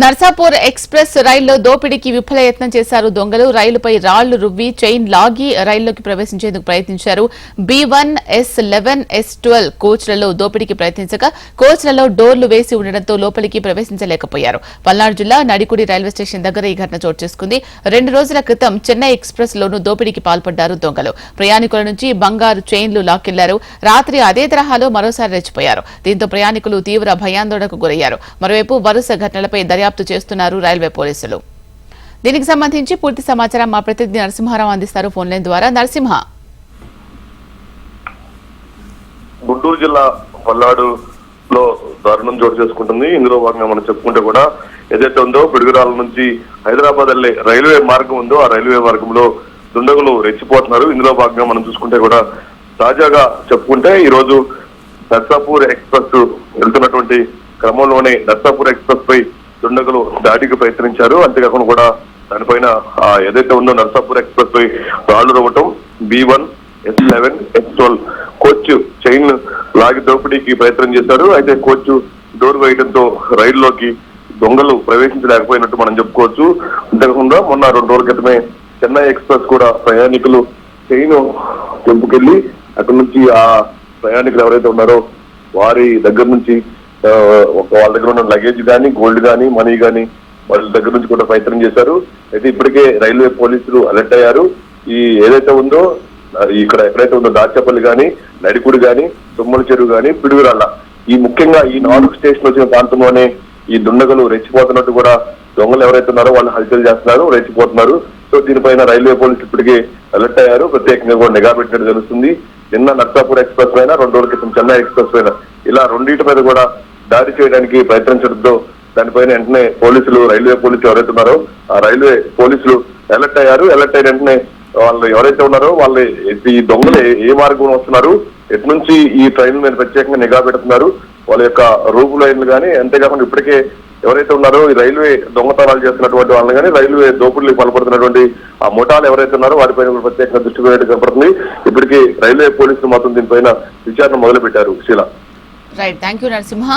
Narsapur express రైల్లో దోపిడీకి విఫల యత్నం చేశారు దొంగలు. రైలుపై రాళ్ళు రువ్వి చైన్ లాగి రైల్లోకి ప్రవేశించేందుకు ప్రయత్నించారు. B one S eleven S twelve కోచ్లలో దోపిడీకి ప్రయత్నించగా కోచ్లలో డోర్లు వేసి ఉండడంతో లోపలికి ప్రవేశించలేకపోయారు. పల్నాడు జిల్లా నడికుడి రైల్వే స్టేషన్ దగ్గర ఈ ఘటన చోటు చేసుకుంది. రెండు రోజుల క్రితం చెన్నై ఎక్స్ప్రెస్ లోనూ దోపిడీకి పాల్పడ్డారు దొంగలు. ప్రయాణికుల నుంచి బంగారు చైన్లు లాక్కెళ్ళారు. రాత్రి అదే తరహాలో మరోసారి రెచ్చిపోయారు. దీంతో ప్రయాణికులు తీవ్ర భయాందోళనకు గురయ్యారు. మరోవైపు వరుస ఘటనలపై దర్యాప్తు చేస్తున్నారు రైల్వే పోలీసులు. దీనికి సంబంధించి పూర్తి సమాచారం మా ప్రతినిధి నరసింహారావు అందిస్తారు. ఫోన్ లైన్ ద్వారా నరసింహ. గుంటూరు జిల్లా పల్నాడులో దారుణం చోటు చేసుకుంటుంది. ఇందులో భాగంగా మనం చెప్పుకుంటే కూడా ఏదైతే ఉందో పిడుగురాల నుంచి హైదరాబాద్ వెళ్ళే రైల్వే మార్గం ఉందో ఆ రైల్వే మార్గంలో దుండగులు రెచ్చిపోతున్నారు. ఇందులో భాగంగా మనం చూసుకుంటే కూడా తాజాగా చెప్పుకుంటే ఈ రోజు నర్సాపూర్ ఎక్స్ప్రెస్ వెళ్తున్నటువంటి క్రమంలోనే నర్సాపూర్ ఎక్స్ప్రెస్ పై దుండగులు దాడికి ప్రయత్నించారు. అంతేకాకుండా కూడా దానిపైన ఏదైతే ఉందో నర్సాపూర్ ఎక్స్ప్రెస్ పై రాళ్ళు రవ్వటం B one S eleven S twelve coach chain లాగి దోపిడీకి ప్రయత్నం చేశారు. అయితే కోచ్ డోర్ వేయడంతో రైల్లోకి దొంగలు ప్రవేశించలేకపోయినట్టు మనం చెప్పుకోవచ్చు. అంతేకాకుండా మొన్న రెండు రోజుల క్రితమే చెన్నై ఎక్స్ప్రెస్ కూడా ప్రయాణికులు చైన్ తెంపుకెళ్ళి అక్కడ నుంచి ఆ ప్రయాణికులు ఎవరైతే ఉన్నారో వారి దగ్గర నుంచి ఒక వాళ్ళ దగ్గర ఉన్న లగేజ్ కానీ గోల్డ్ కానీ మనీ కానీ వాళ్ళ దగ్గర నుంచి కూడా ప్రయత్నం చేశారు. అయితే ఇప్పటికే రైల్వే పోలీసులు అలర్ట్ అయ్యారు. ఈ ఏదైతే ఉందో ఇక్కడ ఎక్కడైతే ఉందో దాచేపల్లి కానీ నడికుడు కానీ తుమ్మల చెరువు కానీ పిడుగురాళ్ళ ఈ ముఖ్యంగా ఈ నాలుగు స్టేషన్ వచ్చిన ప్రాంతంలోనే ఈ దుండగలు రెచ్చిపోతున్నట్టు కూడా దొంగలు ఎవరైతే ఉన్నారో వాళ్ళు హల్చల్ చేస్తున్నారు రెచ్చిపోతున్నారు. సో దీనిపైన రైల్వే పోలీసులు ఇప్పటికే అలర్ట్ అయ్యారు. ప్రత్యేకంగా కూడా నిఘా పెట్టినట్టు తెలుస్తుంది. నిన్న నర్సాపూర్ ఎక్స్ప్రెస్ పైన రెండు రోజుల క్రితం చెన్నై ఎక్స్ప్రెస్ పైన ఇలా రెండింటి మీద కూడా దాడి చేయడానికి ప్రయత్నించడంతో దానిపైన వెంటనే పోలీసులు రైల్వే పోలీసులు ఎవరైతే ఉన్నారో ఆ రైల్వే పోలీసులు అలర్ట్ అయ్యారు. అలర్ట్ అయిన వెంటనే వాళ్ళు ఎవరైతే ఉన్నారో వాళ్ళు ఈ దొంగలు ఏ- మార్గం వస్తున్నారు ఎటు నుంచి ఈ ట్రైన్ మీద ప్రత్యేకంగా నిఘా పెడుతున్నారు వాళ్ళ యొక్క రూపు లైన్లు కానీ అంతేకాకుండా ఇప్పటికే ఎవరైతే ఉన్నారో ఈ రైల్వే దొంగతనాలు చేస్తున్నటువంటి వాళ్ళని కానీ రైల్వే దోపిడీలకు పాల్పడుతున్నటువంటి ఆ ముఠాలు ఎవరైతే ఉన్నారో వారిపైన ప్రత్యేకంగా దృష్టి పెట్టినట్టు కనపడుతుంది. ఇప్పటికీ రైల్వే పోలీసులు మాత్రం దీనిపైన విచారణ మొదలు పెట్టారు Sheela. Right thank you Narasimha.